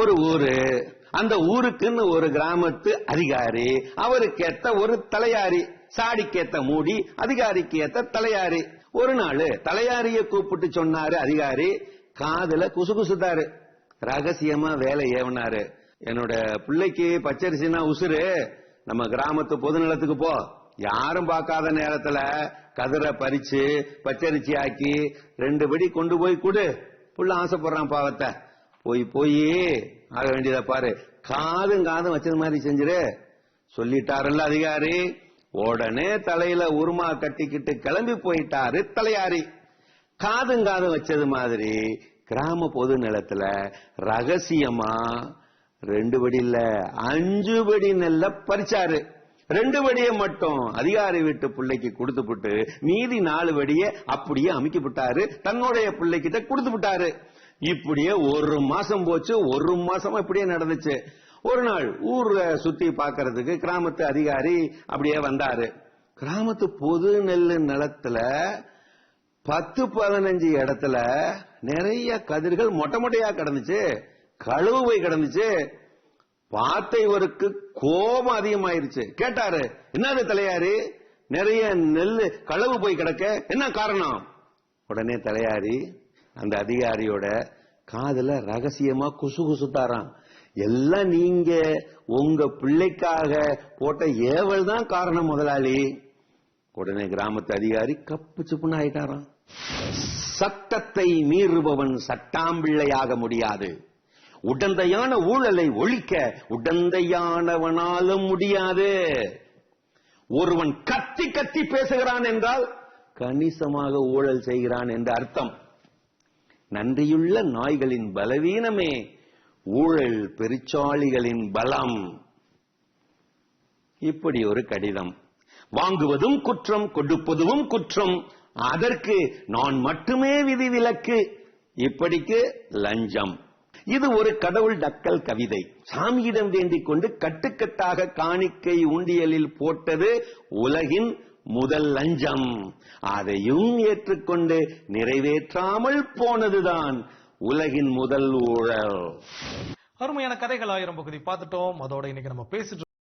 ஒரு ஊரு. அந்த ஊருக்குன்னு ஒரு கிராமத்து அதிகாரி அவருக்கு ஏத்த ஒரு தலையாரி. சாடிக்கேத்த மூடி அதிகாரிக்கு ஏத்த தலையாரி. ஒரு நாள் தலையாரிய கூப்பிட்டு சொன்னாரு அதிகாரி காதுல குசுகுசுதாரு. ரகசியமா வேலை ஏவனாரு. என்னோட பிள்ளைக்கு பச்சரிசினா உசுரு நம்ம கிராமத்து பொது நிலத்துக்கு போ. யாரும் பார்க்காத நேரத்துல கதிரை பறிச்சு பச்சரிசி ஆக்கி ரெண்டு படி கொண்டு போய் கொடு. புள்ள ஆசைப்படுறான் பாவத்தை. போய் போய் ஆக வேண்டியதா பாரு. காதும் காதும் வச்சது மாதிரி செஞ்சிரு. சொல்லிட்டாருல்ல அதிகாரி. உடனே தலையில உருமா கட்டிக்கிட்டு கிளம்பி போயிட்டாரு தலையாரி. காதும் காதும் வச்சது மாதிரி கிராம பொது நிலத்துல ரகசியமா ரெண்டு படி இல்ல அஞ்சு படி நெல்ல பறிச்சாரு. ரெண்டு படியை மட்டும் அதிகாரி வீட்டு பிள்ளைக்கு கொடுத்துப்புட்டு மீதி நாலு படியை அப்படியே அமைக்கப்பட்டாரு தன்னுடைய பிள்ளைகிட்ட விட்டாரு இப்படியே ஒரு மாசம் போச்சு ஒரு மாசமா இப்படியே நடந்துச்சு. ஒரு நாள் ஊர்ல சுத்தி பார்க்கிறதுக்கு கிராமத்து அதிகாரி அப்படியே வந்தாரு. கிராமத்து பொது நெல் நிலத்துல பத்து பதினஞ்சு இடத்துல நிறைய கதிர்கள் மொட்டை மொட்டையா கிடந்துச்சு. கழுவு போய் கிடந்துச்சு. பார்த்த இவருக்கு கோபம் அதிகமாயிருச்சு. கேட்டாரு என்னது தலையாரி? நிறைய நெல் களவு போய் கிடக்க. என்ன காரணம்? உடனே தலையாரி அந்த அதிகாரியோட காதுல ரகசியமா குசு குசுத்தாராம். எல்லாம் நீங்க உங்க பிள்ளைக்காக போட்ட ஏவல் தான் காரணம் முதலாளி. உடனே கிராமத்து அதிகாரி கப்பு சுப்புன்னு ஆயிட்டாராம். சட்டத்தை மீறுபவன் சட்டாம்பிள்ளையாக முடியாது. உடந்தையான ஊழலை ஒழிக்க உடந்தையானவனாலும் முடியாது. ஒருவன் கத்தி கத்தி பேசுகிறான் என்றால் கணிசமாக ஊழல் செய்கிறான் என்று அர்த்தம். நன்றியுள்ள நாய்களின் பலவீனமே. ஊழல் பெருச்சாளிகளின் பலம். இப்படி ஒரு கடிதம். வாங்குவதும் குற்றம் கொடுப்பதும் குற்றம். அதற்கு நான் மட்டுமே விதிவிலக்கு இப்படிக்கு லஞ்சம். இது ஒரு கடவுள் டக்கல் கவிதை. சாமியிடம் வேண்டிக் கொண்டு கட்டுக்கட்டாக காணிக்கை உண்டியலில் போட்டது உலகின் முதல் லஞ்சம். அதையும் ஏற்றுக்கொண்டு நிறைவேற்றாமல் போனதுதான் உலகின் முதல் ஊழல். அருமையான கதைகள் ஆயிரம் பகுதி. பார்த்துட்டோம். அதோட இன்னைக்கு நம்ம பேசிட்டு